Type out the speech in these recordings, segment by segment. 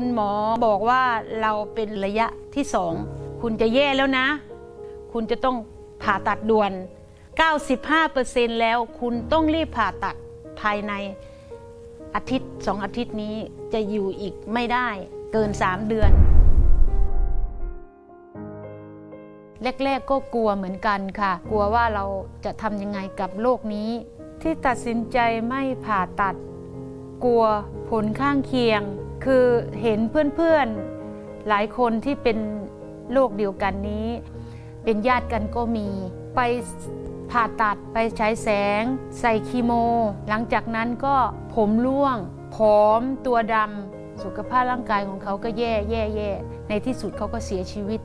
คุณหมอบอกว่าเราเป็นระยะที่สองคุณจะแย่แล้วนะ คุณจะต้องผ่าตัดด่วน 95%แล้วคุณต้องรีบผ่าตัดภายในอาทิตย์สองอาทิตย์นี้จะอยู่อีกไม่ได้เกิน 3 เดือน แรก ๆ ก็กลัวเหมือนกันค่ะ กลัวว่าเราจะทำยังไงกับโรคนี้ ที่ตัดสินใจไม่ผ่าตัด กลัวผลข้างเคียง คือเห็นเพื่อนๆหลายคนที่เป็นโรคเดียวกันนี้ เป็นญาติกันก็มีไปผ่าตัดไปใช้แสง ใส่คีโม หลังจากนั้นก็ผมร่วง ผอมตัวดำสุขภาพร่างกายของเขาก็แย่แย่แย่ในที่สุดเขาก็เสียชีวิต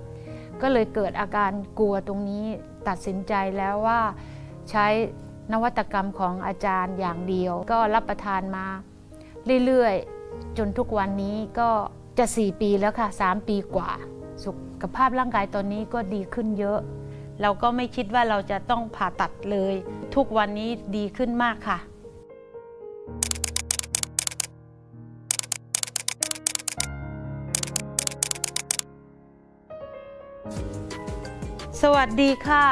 ก็เลยเกิดอาการกลัวตรงนี้ตัดสินใจแล้วว่าใช้นวัตกรรมของอาจารย์อย่างเดียว ก็รับประทานมาเรื่อยๆ จนทุกวันนี้ก็จะ 4 ปีแล้วค่ะ 3 ปีกว่า สุขภาพร่างกายตอนนี้ก็ดีขึ้นเยอะ เราก็ไม่คิดว่าเราจะต้องผ่าตัดเลย ทุกวันนี้ดีขึ้นมากค่ะสวัสดีค่ะ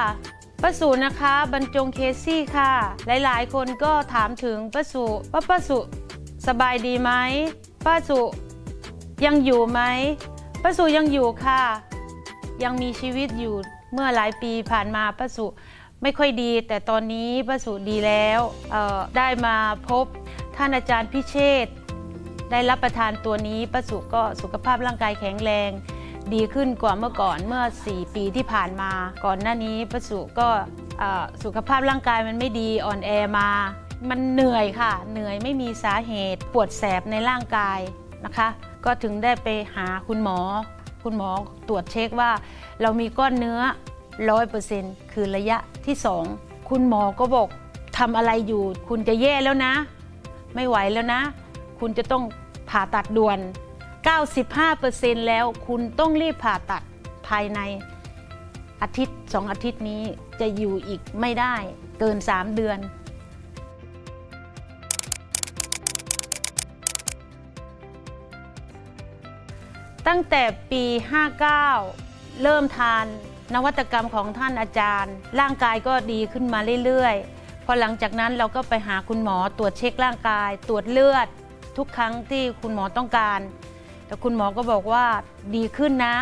ป้าสุนะคะ บรรจงเคซี่ค่ะ หลายๆ คนก็ถามถึงป้าสุว่าป้าสุ สบายดีไหมป้าสุยังอยู่ไหมป้าสุยังอยู่ค่ะ ยังมีชีวิตอยู่เมื่อหลายปีผ่านมาป้าสุไม่ค่อยดี แต่ตอนนี้ป้าสุดีแล้วได้มาพบท่านอาจารย์พิเชษได้รับประทานตัวนี้ป้าสุก็สุขภาพร่างกายแข็งแรง ดีขึ้นกว่าเมื่อก่อนเมื่อ 4 ปีที่ผ่านมา ก่อนหน้านี้ประสุก็สุขภาพร่างกายมันไม่ดีอ่อนแอมา มันเหนื่อยค่ะ เหนื่อยไม่มีสาเหตุปวดแสบในร่างกายนะคะ ก็ถึงได้ไปหาคุณหมอ คุณหมอตรวจเช็คว่า เรามีก้อนเนื้อ100%คือระยะที่2คุณหมอก็บอกทำอะไรอยู่ คุณจะแย่แล้วนะ ไม่ไหวแล้วนะ คุณจะต้องผ่าตัดด่วน 95%แล้วคุณต้องรีบผ่าตัดภายในอาทิตย์สองอาทิตย์นี้จะอยู่อีกไม่ได้เกิน 3 เดือน ตั้งแต่ปี 59 เริ่มทานนวัตกรรมของท่านอาจารย์ ร่างกายก็ดีขึ้นมาเรื่อยๆ พอหลังจากนั้นเราก็ไปหาคุณหมอตรวจเช็คร่างกาย ตรวจเลือด ทุกครั้งที่คุณหมอต้องการ แต่คุณหมอก็บอกว่าดีขึ้นนะ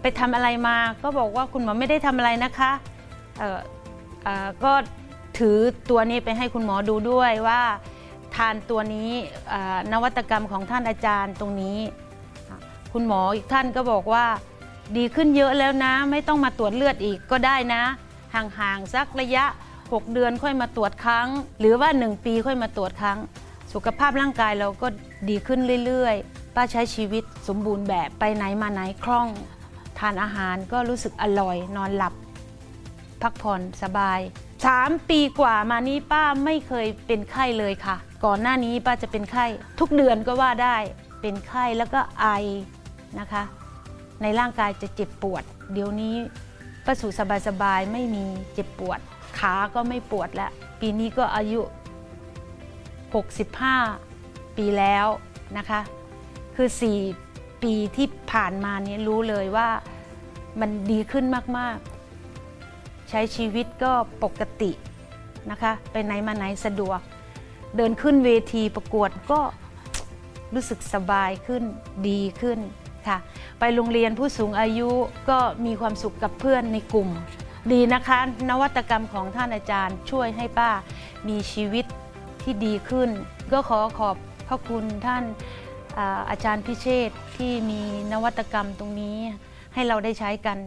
ไปทำอะไรมาก็บอกว่าคุณหมอไม่ได้ทำอะไรนะคะเออเออก็ถือตัวนี้ไปให้คุณหมอดูด้วยว่า ทานตัวนี้นวัตกรรมของท่านอาจารย์ตรงนี้ คุณหมออีกท่านก็บอกว่า ดีขึ้นเยอะแล้วนะ ไม่ต้องมาตรวจเลือดอีกก็ได้นะ ห่างๆสักระยะ 6 เดือนค่อยมาตรวจครั้ง หรือว่า 1 ปีค่อยมาตรวจครั้ง สุขภาพร่างกายเราก็ดีขึ้นเรื่อยๆป้าใช้ชีวิตสมบูรณ์แบบไปไหนมาไหนคล่อง ทานอาหารก็รู้สึกอร่อย นอนหลับ พักผ่อนสบาย3ปีกว่ามานี้ป้าไม่เคยเป็นไข้เลยค่ะ ก่อนหน้านี้ป้าจะเป็นไข้ ทุกเดือนก็ว่าได้เป็นไข้แล้วก็ไอ นะคะ ในร่างกายจะเจ็บปวด เดี๋ยวนี้ป้าสู่สบายๆไม่มีเจ็บปวด ขาก็ไม่ปวดแล้ว ปีนี้ก็อายุ 65 ปีแล้วนะคะ คือ 4 ปีที่ผ่านมานี้รู้เลยว่ามันดีขึ้นมากๆ ใช้ชีวิตก็ปกตินะคะ ไปไหนมาไหนสะดวก เดินขึ้นเวทีประกวดก็รู้สึกสบายขึ้นดีขึ้น ค่ะ ไปโรงเรียนผู้สูงอายุก็มีความสุขกับเพื่อนในกลุ่ม ดีนะคะ นวัตกรรมของท่านอาจารย์ ช่วยให้ป้ามีชีวิตที่ดีขึ้น ก็ขอขอบพระคุณท่านอาจารย์พิเชษที่มีนวัตกรรมตรงนี้ให้เราได้ใช้กัน